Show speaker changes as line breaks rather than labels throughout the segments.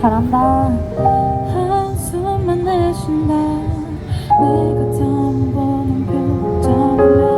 잘한다. 해준다. 내가 처음 보는 표정을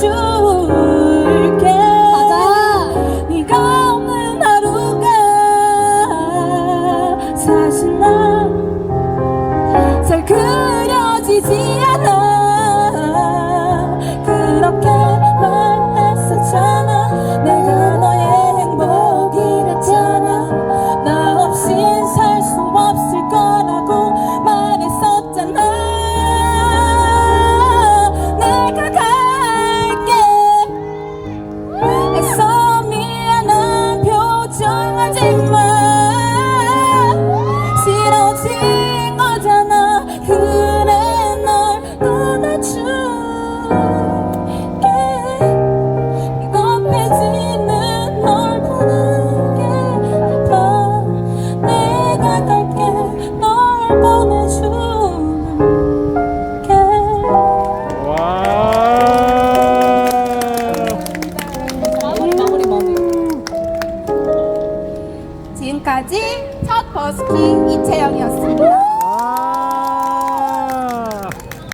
줄게. 맞아 네가 없는 하루가 사실 난잘 그려지지 않아
지금까지 첫 버스킹 이채영이었습니다.